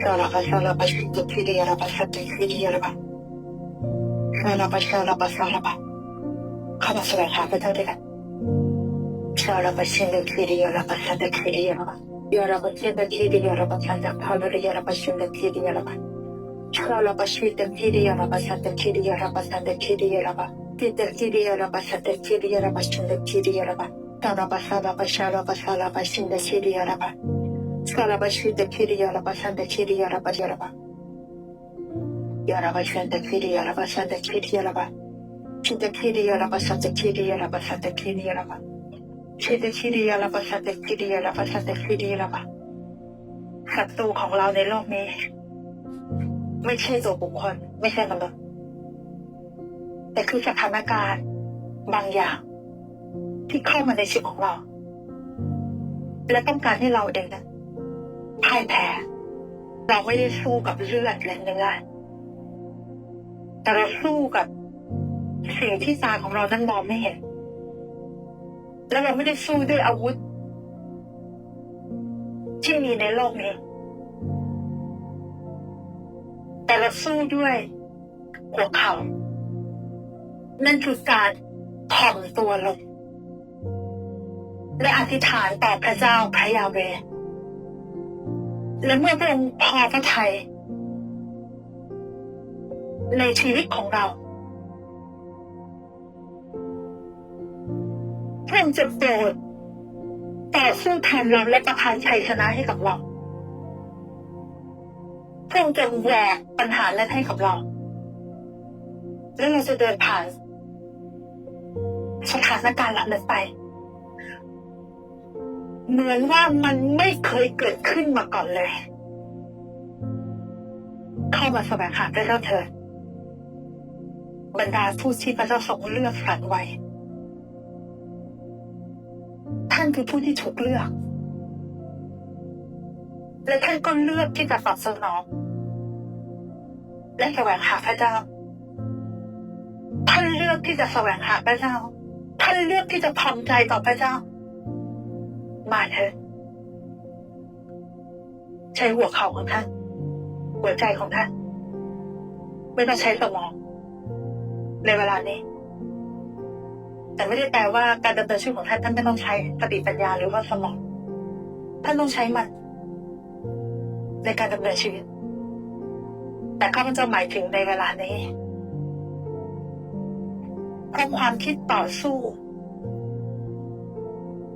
ชาลาบาชาลาบาชิตคิริยาลาบาสัตติคิริยาลาบาชาลาบาชาลาบาชาลาบาเข้ามาแสวงหาพระเด้วยกันชาลาบาชินคิริยาลาบาสัตติคิริยาลาบายาลบายาลาบาสัตติฮาลยาลาบาชินคิริยาลาบาชาลาบาชิตคิริยาลาบาสัตติคิริยาลาบาสัตติคิริยาลาบาติตคิริยาลาบาสัตติคิริยาลาบาชินคิริยาลาบาชาลาบาชาลาบาลาบาชาลาบาชินคิริยาลาบา Skalabashita Kiri Yarabasanda Kiri Yaraba Yaraba. Yarabashanda Kiri Yarabasanda Kiri Yaraba. Chita Kiri Yarabasanda Kiri Yarabasanda Kiri Yaraba. Chita Kiri Yarabasanda Kiri Yarabasanda Kiri Yaraba. ศัตรูของเราในโลกนี้ ไม่ใช่ตัวบุคคล ไม่ใช่มนุษย์แต่คือสถานการณ์บางอย่าง ที่เข้ามาในชีวิตของเรา และต้องการให้เราเองนั้น พ่ายแพ้ เราไม่ได้สู้กับเลือดและเนื้อแต่เราสู้กับสิ่งที่ตาของเรานั้นมองไม่เห็น และเราไม่ได้สู้ด้วยอาวุธ ที่มีในโลกนี้ แต่เราสู้ด้วยหัวเข่านั่นคือการถ่อมตัวลงและอธิษฐานต่อพระเจ้าพระยาเว และเมื่อพระองค์พอพระทัยในชีวิตของเราพระองค์จะโปรดต่อสู้แทนเราและประทานชัยชนะให้กับเราพระองค์จะแหวกปัญหานั้นให้กับเรา และเราจะเดินผ่านสถานการณ์หล่านั้นไป เหมือนว่ามันไม่เคยเกิดขึ้นมาก่อนเลย เข้ามาแสวงหาพระเจ้าเถิดบรรดาผู้ที่พระเจ้าทรงเลือกสรรไว้ ท่านคือผู้ที่ถูกเลือก และท่านก็เลือกที่จะตอบสนองและแสวงหาพระเจ้า ท่านเลือกที่จะแสวงหาพระเจ้า ท่านเลือกที่จะทำใจต่อพระเจ้า มาเถอะใช้หัวเข่าของท่าน หัวใจของท่าน ไม่ต้องใช้สมอง ในเวลานี้ แต่ไม่ได้แปลว่าการดำเนินชีวิตของท่านท่านไม่ต้องใช้สติปัญญาหรือว่าสมอง ท่านต้องใช้มัน ในการดำเนินชีวิต แต่ข้าพเจ้าหมายถึงในเวลานี้เพราะความคิดต่อสู้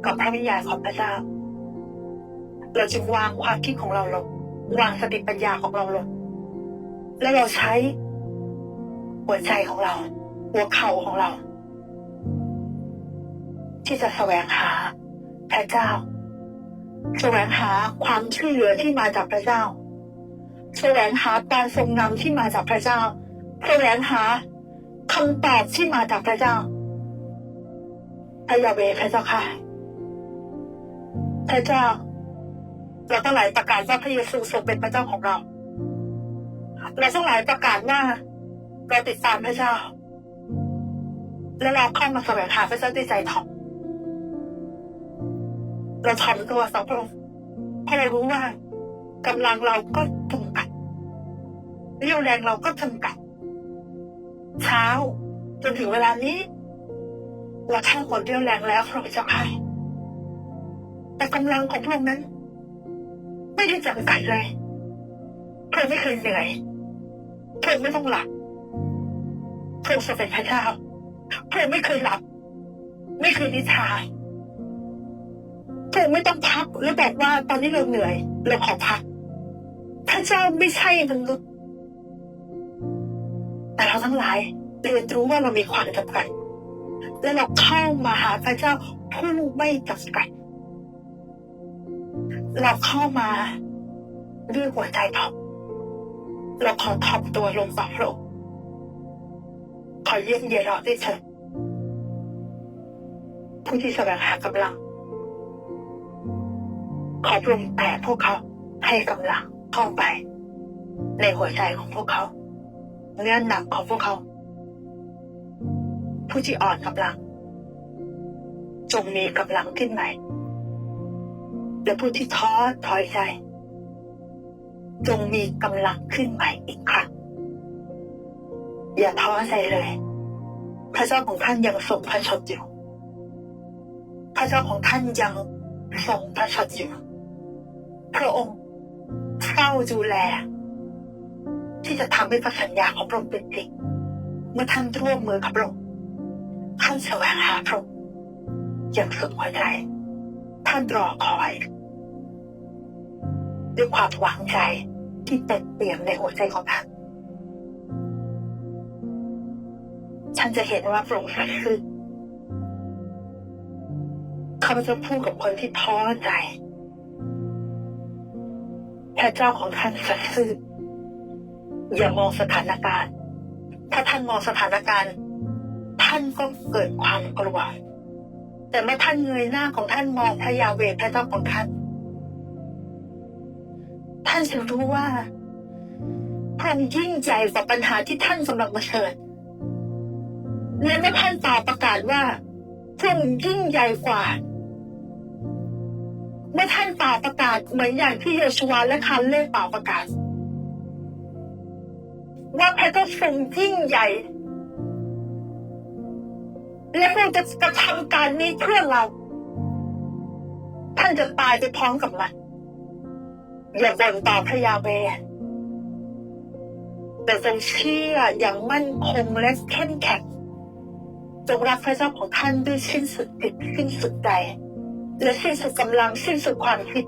กับพระวิญญาณของพระเจ้า เราจึงวางความคิดของเราลงวางสติปัญญาของเราลงและเราใช้ หัวใจของเรา หัวเข่าของเรา ที่จะแสวงหาพระเจ้า แสวงหาความช่วยเหลือที่มาจากพระเจ้า แสวงหาการทรงนำที่มาจากพระเจ้า แสวงหาคำตอบที่มาจากพระเจ้าพระยาเวพระเจ้าค่ะ พระเจ้า เราทั้งหลายประกาศว่าพระเยซูทรงเป็นพระเจ้าของเรา เราทั้งหลายประกาศว่าเราติดตามพระเจ้า และเราเข้ามาแสวงหาพระเจ้าด้วยใจถ่อมเราถ่อมตัวต่อพระองค์เพราะเรารู้ว่ากำลังเราก็จำกัดเรี่ยวแรงเราก็จำกัด เช้า จนถึงเวลานี้เราแค่หมดเรี่ยวแรงแล้วพระองค์เจ้าค่ะ แต่กำลังของพระองค์นั้น ไม่ได้จำกัดเลยพระอไม่เคยเหนื่อยพระอไม่ต้องหลับพระองค์ทรงเป็นพระเจ้าพระอไม่เคยหลับ ไม่เคยนิทานพระอไม่ต้องพักหรือบอกว่าตอนนี้เราเหนื่อยเราขอพัก พระเจ้าไม่ใช่มนุษย์แต่เราทั้งหลายเรียนรู้ว่าเรามีความจำกัดและเราเข้ามาหาพระเจ้าผู้ไม่จำกัด เราเข้ามาด้วยหัวใจทอมเราขอทอมตัวลงต่อพระองค์ขอเยี่ยมเยียเราด้วยเถิดผู้ที่แสวงหากำลัง ขอพรงแต่พวกเขาให้กำลังเข้าไป ในหัวใจของพวกเขาเนื้อนหนักของพวกเขา ผู้ที่อ่อนกำลัง จงมีกำลังขึ้นใหม่ และผู้ที่ท้อถอยใจ จงมีกำลังขึ้นใหม่อีกครั้ง อย่าท้อใจเลย พระเจ้าของท่านยังทรงพระชนอยู่ พระเจ้าของท่านยังทรงพระชนอยู่ พระองค์เฝ้าดูแล ที่จะทำให้พระสัญญาของพระองค์เป็นจริง เมื่อท่านร่วมมือกับพระองค์ท่านแสวงหาพระองค์อย่างสุดหัวใจานรอคอยด้วยความหวังใจที่เต็มเปี่ยมในหัวใจของท่านฉันจะเห็นว่าพระองค์สัตย์ซื่อข้าพเจ้าพูดกับคนที่ท้อใจพระเจ้าของท่านสัตย์ซื่ออย่ามองสถานการณ์ ถ้าท่านมองสถานการณ์ ท่านก็เกิดความกลัว แต่เมื่อท่านเงยหน้าของท่านมองพระยาเวห์พระเจ้าของท่านท่านจะรู้ว่าพระองค์ยิ่งใหญ่กว่าปัญหาที่ท่านกำลังเผชิญและเมื่อท่านตอบประกาศว่าพระองค์ยิ่งใหญ่กว่าเมื่อท่านป่าประกาศเหมือนอย่างที่เยชูวาและคันเล่ป่าประกาศ ว่าพระเจ้าทรงยิ่งใหญ่ และพระองค์จะกระทำการนี้เพื่อเรา ท่านจะตายไปพร้อมกับมันอย่าบ่นต่อพระยาเวแต่จงเชื่ออย่างมั่นคงและเข้มแข็งจงรักพระเจ้าของท่านด้วยสิ้นสุดจิตสิ้นสุดใจและสิ้นสุดกำลังสิ้นสุดความคิด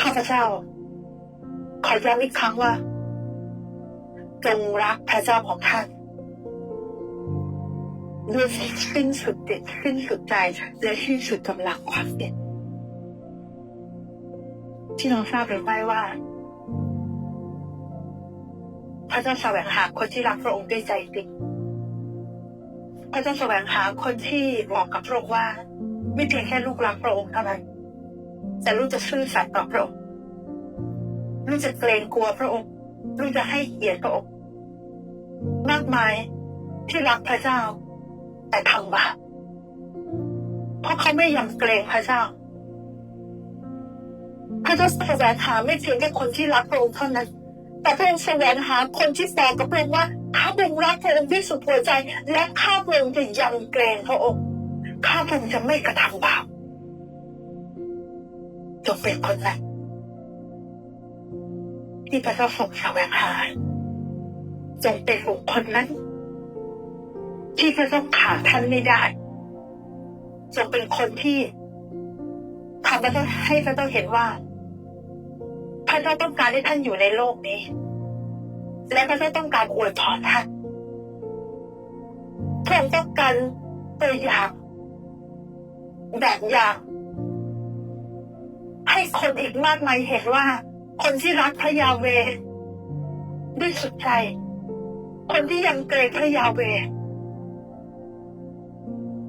ข้าพเจ้า ขอย้ำอีกครั้งว่าจงรักพระเจ้าของท่าน ด้วยสิ้นสุดจิตสิ้นสุดใจ และสิ้นสุดกำลังความคิดที่น้องทราบหรือไม่ว่า พระเจ้าแสวงหาคนที่รักพระองค์ด้วยใจจริงพระเจ้าแสวงหาคนที่บอกกับพระองค์ว่า ไม่เพียงแค่ลูกรักพระองค์เท่านั้นแต่ลูกจะซื่อสัตย์ต่อพระองค์ลูกจะเกรงกลัวพระองค์ลูกจะให้เกียรติพระองค์มากมายที่รักพระเจ้า แต่ทำบาปเพราะเขาไม่ยำเกรงพระเจ้าพระเจ้าแสวงหาไม่เพียงแค่คนที่รักพระองค์เท่านั้น แต่พระองค์แสวงหาคนที่บอกกับพระองค์ว่าข้าพระองค์รักพระองค์ที่สุดหัวใจ และข้าพระองค์จะยำเกรงพระองค์ข้าพระองค์จะไม่กระทำบาปจงเป็นคนนั้นที่พระเจ้าทรงแสวงหาจงเป็นบุคคลนั้น ที่พระเจ้าขาดท่านไม่ได้จงเป็นคนที่ทำพระเจ้าให้พระเจ้าเห็นว่า พระเจ้าต้องการให้ท่านอยู่ในโลกนี้ และพระเจ้าต้องการอวยพรท่านพระองค์ต้องการตัวอย่างแบบอย่าง ให้คนอีกมากมายเห็นว่า คนที่รักพระยาเวด้วยสุดใจ คนที่ยังเกรงพระยาเว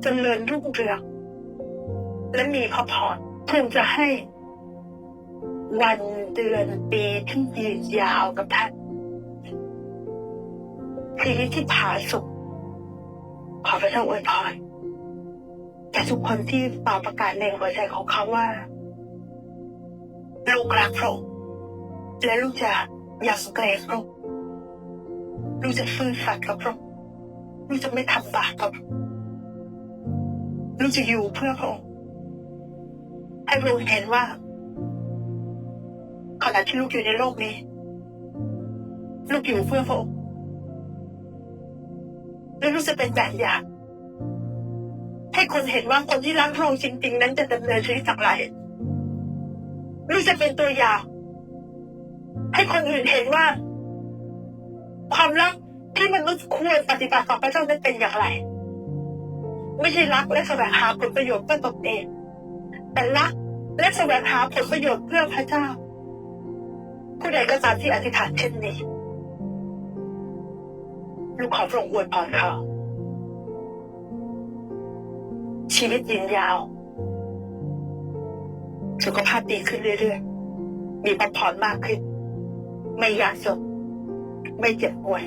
จริญรุ่งเรืองและมีพระพรเพื่อจะให้วันเดือนปีที่ยืนยาวกับท่านชีวิตที่ผาสุกขอพระเจ้าอวยพรแต่ทุกคนที่เป่าประกาศในหัวใจของเขาว่า ลูกรักพระองค์และลูกจะยำเกรงพระองค์ลูกจะซื่อสัตย์กับพระองค์ลูกจะไม่ทำบาปกับพระองค์ ลูกจะอยู่เพื่อพระองค์ให้พระองค์เห็นว่าขณะที่ลูกอยู่ในโลกนี้ ลูกอยู่เพื่อพระองค์และลูกจะเป็นแบบอย่างให้คนเห็นว่าคนที่รักพระองค์จริง ๆ นั้นจะดำเนินชีวิตอย่างไรลูกจะเป็นตัวอย่างให้คนอื่นเห็นว่า ความรักที่มนุษย์ควรปฏิบัติต่อพระเจ้านั้นเป็นอย่างไร ไม่ใช่รักและแสวงหาผลประโยชน์เพื่อตนเอง แต่รักและแสวงหาผลประโยชน์เพื่อพระเจ้า ผู้ใดก็ตามที่อธิษฐานเช่นนี้ลูกขอพระองค์อวยพรเขาชีวิตยืนยาว สุขภาพดีขึ้นเรื่อยๆ มีพระพรมากขึ้น ไม่ยากจนไม่เจ็บป่วย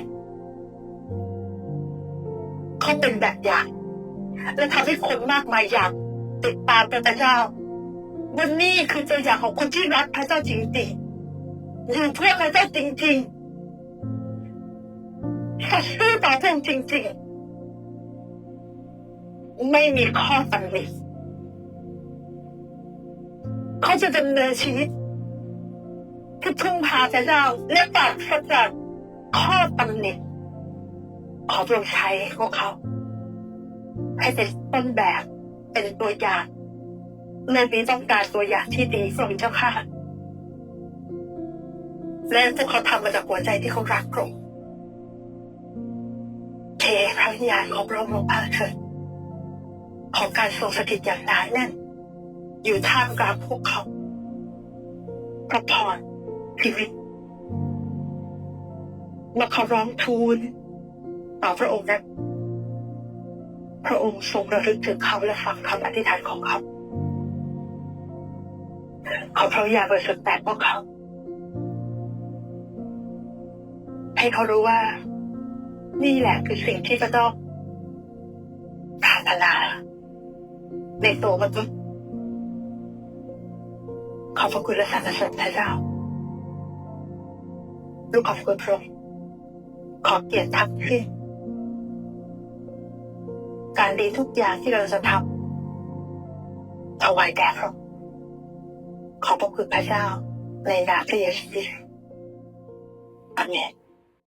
เขาเป็นแบบอย่าง และทำให้คนมากมายอยากติดตามพระเจ้าวันนี้คือตัวอย่างของคนที่รักพระเจ้าจริงๆอยู่เพื่อพระเจ้าจริงๆถ้าชื่อต่อพระองค์จริงๆ ไม่มีข้อตำหนิเขาจะดำเนินชีวิตที่พึ่งพาพระเจ้าและปราศจากข้อตำหนิขอพระองค์ใช้พวกเขา ให้เป็นต้นแบบเป็นตัวอย่างเรื่องนี้ต้องการตัวอย่างที่ดีส่งเจ้าค่ะและพวกเขาทำมาจากหัวใจที่เขารักพรงเทพระวิญญาณของพระองค์ลงมาเถิดของการทรงสถิตอย่างหนาแน่น อยู่ท่ามกลางพวกเขาพระพรชีวิตเมื่อเขาร้องทูลต่อพระองค์นั้น พระองค์ทรงระลึกถึงเขาและฟังคำอธิษฐานของเขา ขอพระวิญญาบริสุทธิ์แตะพวกเขา ให้เขารู้ว่า นี่แหละคือสิ่งที่จะต้องปรารถนาในตัวมนุษย์ขอบพระคุณและสรรเสริญพระเจ้า ลูกขอบคุณพระองค์ขอเกียรติทักขึ้น การดีทุกอย่างที่เราจะทำถวายแด่พระองค์ขอบพระคุณพระเจ้าในนามพระเยซูคริสต์อาเมน